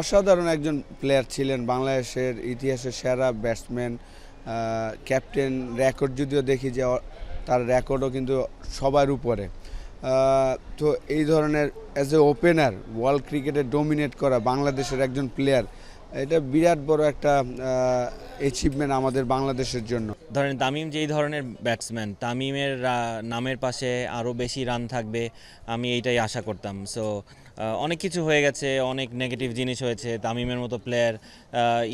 অসাধারণ একজন প্লেয়ার ছিলেন, বাংলাদেশের ইতিহাসের সেরা ব্যাটসম্যান ক্যাপ্টেন রেকর্ড যদিও দেখি যে তার রেকর্ডও কিন্তু সবার উপরে। তো এই ধরনের অ্যাজ এ ওপেনার ওয়ার্ল্ড ক্রিকেটে ডোমিনেট করা বাংলাদেশের একজন প্লেয়ার এটা বিরাট বড় একটা অ্যাচিভমেন্ট আমাদের বাংলাদেশের জন্য। ধরেন তামিম যেই ধরনের ব্যাটসম্যান তামিমের নামের পাশে আরও বেশি রান থাকবে আমি এইটাই আশা করতাম। সো অনেক কিছু হয়ে গেছে অনেক নেগেটিভ জিনিস হয়েছে তামিমের মতো প্লেয়ার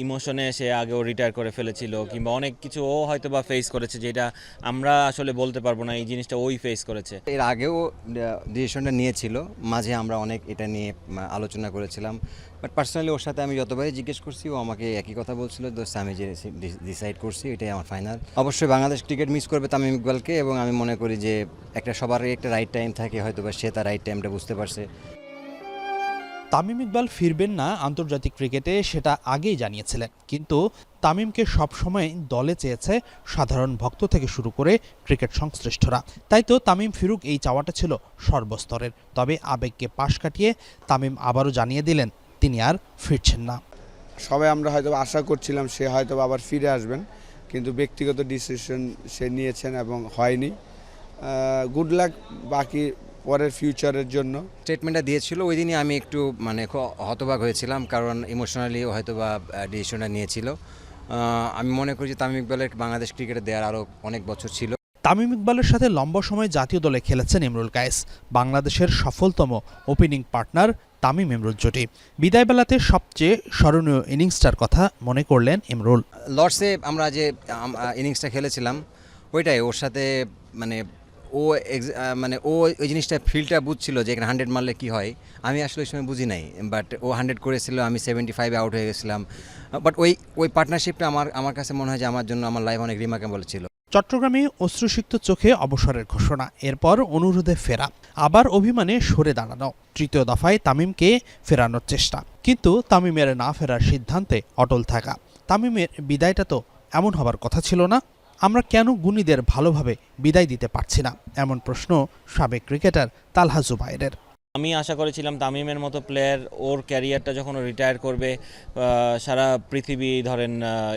ইমোশনে এসে আগেও রিটায়ার করে ফেলেছিল কিংবা অনেক কিছু ও হয়তো বা ফেস করেছে যেটা আমরা আসলে বলতে পারব না এই জিনিসটা ওই ফেস করেছে। এর আগেও ডিসিশনটা নিয়েছিল মাঝে আমরা অনেক এটা নিয়ে আলোচনা করেছিলাম বাট পার্সোনালি ওর সাথে আমি যতবারই জিজ্ঞেস করছি, ও আমাকে একই কথা বলছিল, দোস্ত, আমি যে ডিসাইড করছি, এটাই আমার ফাইনাল অবশ্যই বাংলাদেশ ক্রিকেট মিস করবে তামিম ইকবালকে এবং আমি মনে করি যে একটা সবারই একটা রাইট টাইম থাকে হয়তো বা সে তার রাইট টাইমটা বুঝতে পারছে। তামিম ইকবাল ফিরবেন না আন্তর্জাতিক ক্রিকেটে সেটা আগেই জানিয়েছিলেন। কিন্তু তামিমকে সবসময় দলে চেয়েছে সাধারণ ভক্ত থেকে শুরু করে ক্রিকেট সংশ্লিষ্টরা। তাই তো তামিম ফিরুক এই চাওয়াটা ছিল সর্বস্তরের। তবে আবেগকে পাশ কাটিয়ে তামিম আবারও জানিয়ে দিলেন, তিনি আর ফিরছেন না। সবাই আমরা হয়তো আশা করছিলাম সে হয়তো আবার ফিরে আসবেন, কিন্তু ব্যক্তিগত ডিসিশন সে নিয়েছেন এবং হয়নি। গুড লাক বাকি পরের ফিউচারের জন্য। স্টেটমেন্টটা দিয়েছিল, ওই দিনই আমি একটু মানে হতবাক হয়েছিলাম, কারণ ইমোশনালি হয়তো বা ডিসিশনটা নিয়েছিল। আমি মনে করি যে তামিম ইকবালের বাংলাদেশ ক্রিকেটে দেওয়ার আরও অনেক বছর ছিল। তামিম ইকবালের সাথে লম্বা সময় জাতীয় দলে খেলেছেন ইমরুল কায়েস। বাংলাদেশের সফলতম ওপেনিং পার্টনার তামিম ইমরুল জুটি। বিদায়বেলাতে সবচেয়ে স্মরণীয় ইনিংসটার কথা মনে করলেন ইমরুল। লর্ডসে আমরা যে ইনিংসটা খেলেছিলাম, ওইটাই ওর সাথে মানে ও মানে ও ওই জিনিসটা ফিল্ডটা বুঝছিল যে এখানে হান্ড্রেড মারলে কী হয়। আমি আসলে ওই সময় বুঝি নাই, বাট ও হান্ড্রেড করেছিল, আমি সেভেন্টি ফাইভে আউট হয়ে গেছিলাম। বাট ওই ওই পার্টনারশিপটা আমার আমার কাছে মনে হয় যে আমার জন্য, আমার লাইফ অনেক রিমার্কেবল ছিল। চট্টগ্রামে অশ্রুসিক্ত চোখে অবসরের ঘোষণা, এরপর অনুরোধে ফেরা, আবার অভিমানে সরে দাঁড়ানো। তৃতীয় দফায় তামিমকে ফেরানোর চেষ্টা, কিন্তু তামিমের না ফেরার সিদ্ধান্তে অটল থাকা। তামিমের বিদায়টা তো এমন হবার কথা ছিল না, আমরা কেন গুণীদের ভালোভাবে বিদায় দিতে পারছি না, এমন প্রশ্ন সাবেক ক্রিকেটার তালহা জুবাইরের। আমি আশা করেছিলাম তামিমের মতো প্লেয়ার ওর ক্যারিয়ারটা যখন রিটায়ার করবে সারা পৃথিবী ধরেন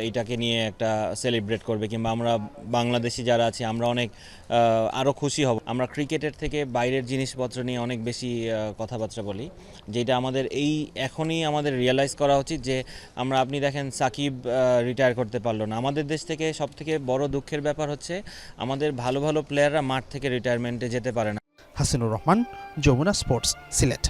এটাকে নিয়ে একটা সেলিব্রেট করবে কিংবা আমরা বাংলাদেশি যারা আছি, আমরা অনেক আরও খুশি হব। আমরা ক্রিকেটের থেকে বাইরের জিনিসপত্র নিয়ে অনেক বেশি কথাবার্তা বলি, যেটা আমাদের এই এখনই আমাদের রিয়েলাইজ করা উচিত যে আমরা, আপনি দেখেন সাকিব রিটায়ার করতে পারল না। আমাদের দেশ থেকে সব থেকে বড় দুঃখের ব্যাপার হচ্ছে, আমাদের ভালো ভালো প্লেয়াররা মাঠ থেকে রিটায়ারমেন্টে যেতে পারে না। হাসিনুর রহমান যমুনা স্পোর্টস সিলেট।